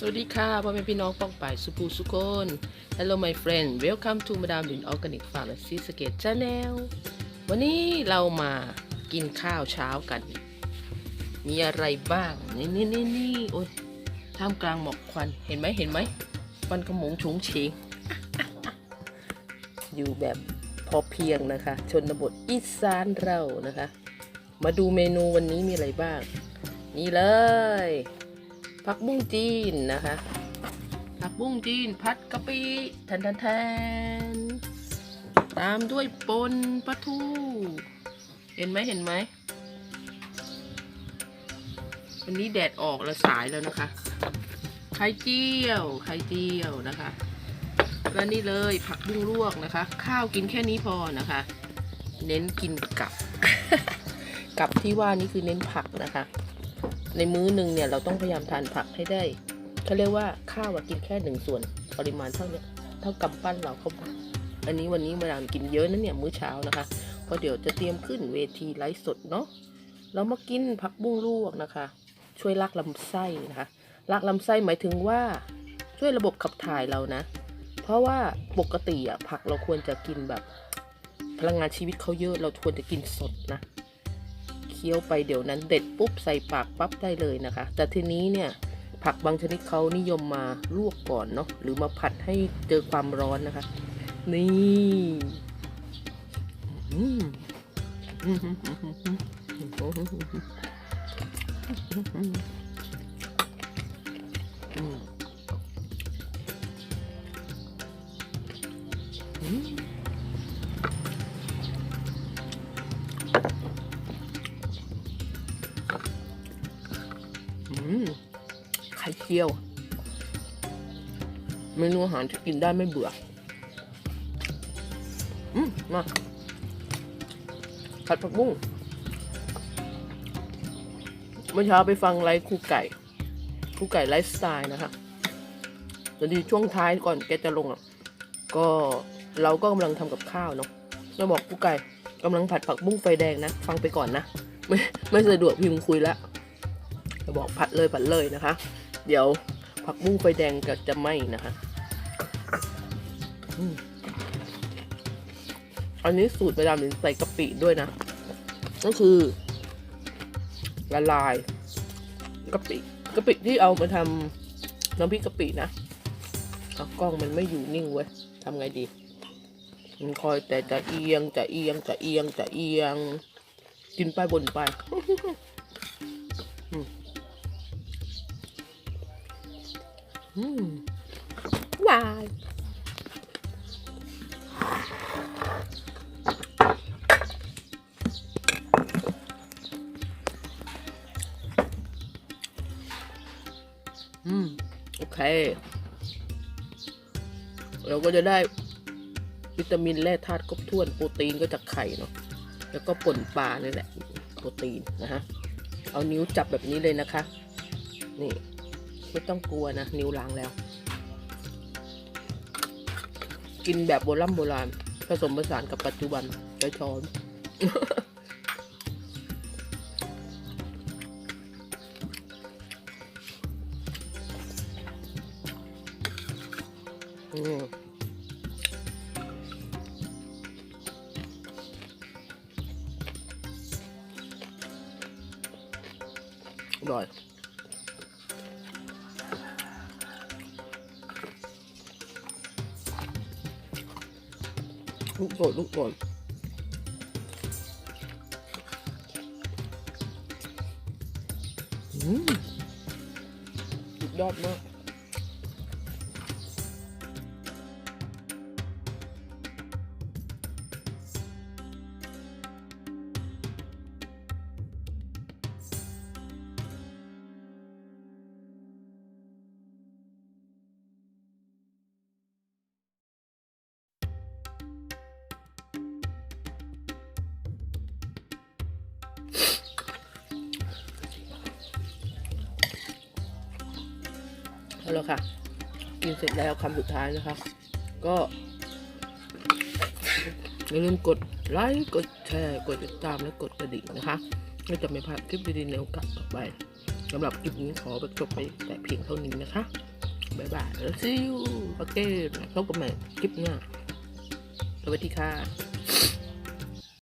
สวัสดีค่ะพ่อแม่พี่น้องป้องป่ายสุภูสุคน Hello my friend welcome to Madam Lin Organic Pharmacy สเกต Channel วันนี้เรามากินข้าวเช้ากัน มีอะไรบ้าง นี่นี่นี่นี่โอ้ยท่ามกลางหมอกควันเห็นไหมเห็นไหมควันขโมงฉุงเฉิงอยู่แบบพอเพียงนะคะ ชนบทอีสานเรานะคะ มาดูเมนูวันนี้มีอะไรบ้าง นี่เลย ผักบุ้งจีนนะคะผักบุ้งจีนพัดกะปิแทนแทนแทนตามด้วยปนปลาทู เห็นไหมเห็นไหมวันนี้แดดออกแล้วสายแล้วนะคะ ไข่เจียวไข่เจียวนะคะแล้วนี่เลยผักบุ้งลวกนะคะ ข้าวกินแค่นี้พอนะคะ เน้นกินกับ กับที่ว่านี่คือเน้นผักนะคะ ในมื้อหนึ่งเนี่ยเราต้องพยายามทานผักให้ได้เขาเรียกว่าข้าวกินแค่หนึ่งส่วนปริมาณเท่าเนี้ยเท่ากำปั้นเราเข้าไปอันนี้วันนี้มาดามกินเยอะนะเนี่ยมื้อเช้านะคะเพราะเดี๋ยวจะเตรียมขึ้นเวทีไลฟ์สดเนาะเรามากินผักบุ้งลวกนะคะ ช่วยลักลำไส้นะคะลักลำไส้หมายถึงว่าช่วยระบบขับถ่ายเรานะ เพราะว่าปกติอะผักเราควรจะกินแบบ พลังงานชีวิตเขาเยอะเราควรจะกินสดนะ เคี้ยวไปเดี๋ยวนั้นเด็ดปุ๊บใส่ปากปั๊บได้เลยนะคะ แต่ทีนี้เนี่ยผักบางชนิดเขานิยมมาลวกก่อนเนาะหรือมาผัดให้เจอความร้อนนะคะ นี่อืม เจียว เมนูอาหารที่กินได้ไม่เบื่อ อืมมาผัดผักบุ้งเมื่อเช้าไปฟังไลฟ์ครูไก่ครูไก่ไลฟ์สไตล์นะคะตอนดีช่วงท้ายก่อนแกจะลงอะ ก็เราก็กำลังทำกับข้าวเนาะแล้วบอกครูไก่กำลังผัดผักบุ้งไฟแดงนะ ฟังไปก่อนนะ ไม่ไม่สะดวกพิมพ์คุยแล้วจะบอกผัดเลยผัดเลยนะคะ เดี๋ยวผักบุ้งไฟแดงก็จะไหม้นะคะอันนี้สูตรประดามหรือใส่กะปิด้วยนะ ก็คือ ละลายกะปิกะปิที่เอามาทำน้ำพริกกะปินะเอากล้องมันไม่อยู่นิ่งเว้ยทำไงดี มันคอยแต่จะเอียงจะเอียงจะเอียงจะเอียง กินไปบนไป วายอืม โอเค เราก็จะได้ วิตามินแร่ธาตุครบถ้วน โปรตีนก็จากไข่เนาะแล้วก็ป่นปลานี่แหละ โปรตีนนะฮะ เอานิ้วจับแบบนี้เลยนะคะ นี่ ไม่ต้องกลัวนะ นิ้วล้างแล้ว กินแบบโบราณโบราณ ผสมผสานกับปัจจุบันใช้ช้อนอืมอร่อย ลูกโดดลูกโดดอืมสุดยอดมาก เอาละค่ะกินเสร็จแล้วคำสุดท้ายนะคะ ก็อย่าลืมกดไลค์กดแชร์กดติดตามและกดกระดิ่งนะคะเพื่จะไม่พลาดคลิปดีๆในโอกาสต่อไปสำหรับคลิปนี้ขอจบไปแต่เพียงเท่านี้นะคะบ๊ายบายแล้ว see you โอเคพบกันใหม่คลิปหน้าสวัสดีค่ะ